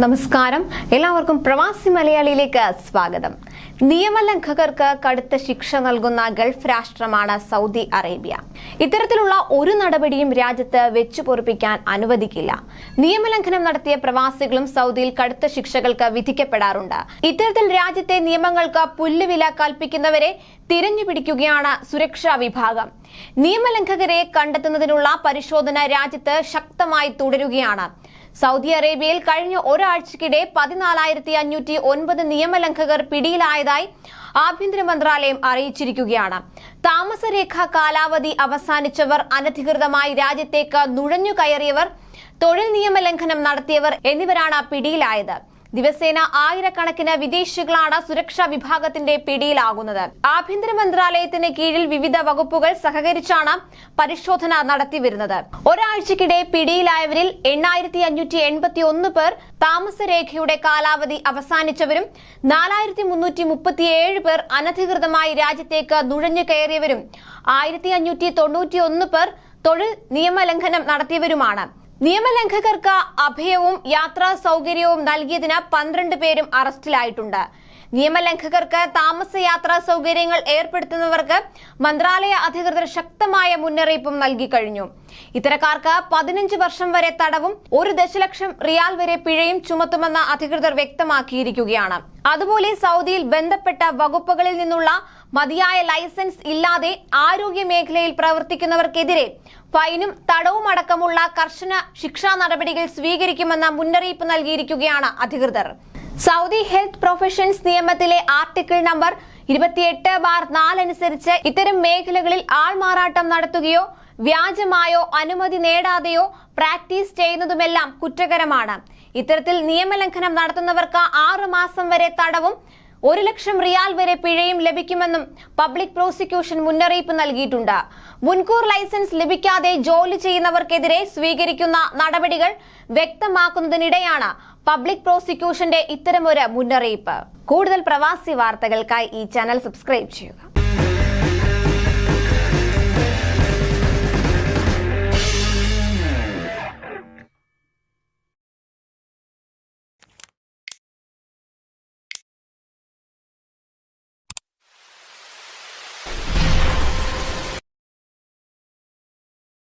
നമസ്കാരം. എല്ലാവർക്കും പ്രവാസി മലയാളിയിലേക്ക് സ്വാഗതം. നിയമലംഘകർക്ക് കടുത്ത ശിക്ഷ നൽകുന്ന ഗൾഫ് രാഷ്ട്രമാണ് സൗദി അറേബ്യ. ഇത്തരത്തിലുള്ള ഒരു നടപടിയും രാജ്യത്ത് വെച്ചു പൊറുപ്പിക്കാൻ അനുവദിക്കില്ല. നിയമലംഘനം നടത്തിയ പ്രവാസികളും സൗദിയിൽ കടുത്ത ശിക്ഷകൾക്ക് വിധിക്കപ്പെടാറുണ്ട്. ഇത്തരത്തിൽ രാജ്യത്തെ നിയമങ്ങൾക്ക് പുല്ലുവില കൽപ്പിക്കുന്നവരെ തിരഞ്ഞുപിടിക്കുകയാണ് സുരക്ഷാ വിഭാഗം. നിയമലംഘകരെ കണ്ടെത്തുന്നതിനുള്ള പരിശോധന രാജ്യത്ത് ശക്തമായി തുടരുകയാണ്. സൗദി അറേബ്യയിൽ കഴിഞ്ഞ ഒരാഴ്ചക്കിടെ പതിനാലായിരത്തി അഞ്ഞൂറ്റി ഒൻപത് നിയമലംഘകർ പിടിയിലായതായി ആഭ്യന്തര മന്ത്രാലയം അറിയിച്ചിരിക്കുകയാണ്. താമസരേഖ കാലാവധി അവസാനിച്ചവർ അനധികൃതമായി രാജ്യത്തേക്ക് നുഴഞ്ഞു കയറിയവർ തൊഴിൽ നിയമലംഘനം നടത്തിയവർ എന്നിവരാണ് പിടിയിലായത്. ദിവസേന ആയിരക്കണക്കിന് വിദേശികളാണ് സുരക്ഷാ വിഭാഗത്തിന്റെ പിടിയിലാകുന്നത്. ആഭ്യന്തര മന്ത്രാലയത്തിന് കീഴിൽ വിവിധ വകുപ്പുകൾ സഹകരിച്ചാണ് പരിശോധന നടത്തിവരുന്നത്. ഒരാഴ്ചക്കിടെ പിടിയിലായവരിൽ എണ്ണായിരത്തി അഞ്ഞൂറ്റി എൺപത്തി ഒന്ന് പേർ താമസരേഖയുടെ കാലാവധി അവസാനിച്ചവരും നാലായിരത്തി മുന്നൂറ്റി മുപ്പത്തിയേഴ് പേർ അനധികൃതമായി രാജ്യത്തേക്ക് നുഴഞ്ഞു കയറിയവരും ആയിരത്തി അഞ്ഞൂറ്റി തൊണ്ണൂറ്റി ഒന്ന് പേർ തൊഴിൽ നിയമലംഘനം നടത്തിയവരുമാണ്. നിയമലംഘകർക്ക് അഭയവും യാത്രാ സൗകര്യവും നൽകിയതിന് പന്ത്രണ്ട് പേരും അറസ്റ്റിലായിട്ടുണ്ട്. നിയമലംഘകർക്ക് താമസ യാത്രാ സൗകര്യങ്ങൾ ഏർപ്പെടുത്തുന്നവർക്ക് മന്ത്രാലയ അധികൃതർ ശക്തമായ മുന്നറിയിപ്പും നൽകി കഴിഞ്ഞു. ഇത്തരക്കാർക്ക് പതിനഞ്ച് വർഷം വരെ തടവും ഒരു ദശലക്ഷം റിയാൽ വരെ പിഴയും ചുമത്തുമെന്ന് അധികൃതർ വ്യക്തമാക്കിയിരിക്കുകയാണ്. അതുപോലെ സൗദിയിൽ ബന്ധപ്പെട്ട വകുപ്പുകളിൽ നിന്നുള്ള മതിയായ ലൈസൻസ് ഇല്ലാതെ ആരോഗ്യ മേഖലയിൽ പ്രവർത്തിക്കുന്നവർക്കെതിരെ ഫൈനും തടവും അടക്കമുള്ള കർശന ശിക്ഷാ നടപടികൾ സ്വീകരിക്കുമെന്ന മുന്നറിയിപ്പ് നൽകിയിരിക്കുകയാണ് അധികൃതർ. സൗദി ഹെൽത്ത് പ്രൊഫഷൻസ് നിയമത്തിലെ ആർട്ടിക്കിൾ നമ്പർ ഇരുപത്തിയെട്ട് ബാർ നാലനുസരിച്ച് ഇത്തരം മേഖലകളിൽ ആൾമാറാട്ടം നടത്തുകയോ വ്യാജമായോ അനുമതി നേടാതെയോ പ്രാക്ടീസ് ചെയ്യുന്നതുമെല്ലാം കുറ്റകരമാണ്. ഇത്തരത്തിൽ നിയമലംഘനം നടത്തുന്നവർക്ക് ആറു മാസം വരെ തടവും ഒരു ലക്ഷം റിയാൽ വരെ പിഴയും ലഭിക്കുമെന്നും പബ്ലിക് പ്രോസിക്യൂഷൻ മുന്നറിയിപ്പ് നൽകിയിട്ടുണ്ട്. മുൻകൂർ ലൈസൻസ് ലഭിക്കാതെ ജോലി ചെയ്യുന്നവർക്കെതിരെ സ്വീകരിക്കുന്ന നടപടികൾ വ്യക്തമാക്കുന്നതിനിടെയാണ് പബ്ലിക് പ്രോസിക്യൂഷന്റെ ഇത്തരമൊരു മുന്നറിയിപ്പ്. കൂടുതൽ പ്രവാസി വാർത്തകൾക്കായി ഈ ചാനൽ സബ്സ്ക്രൈബ് ചെയ്യുക.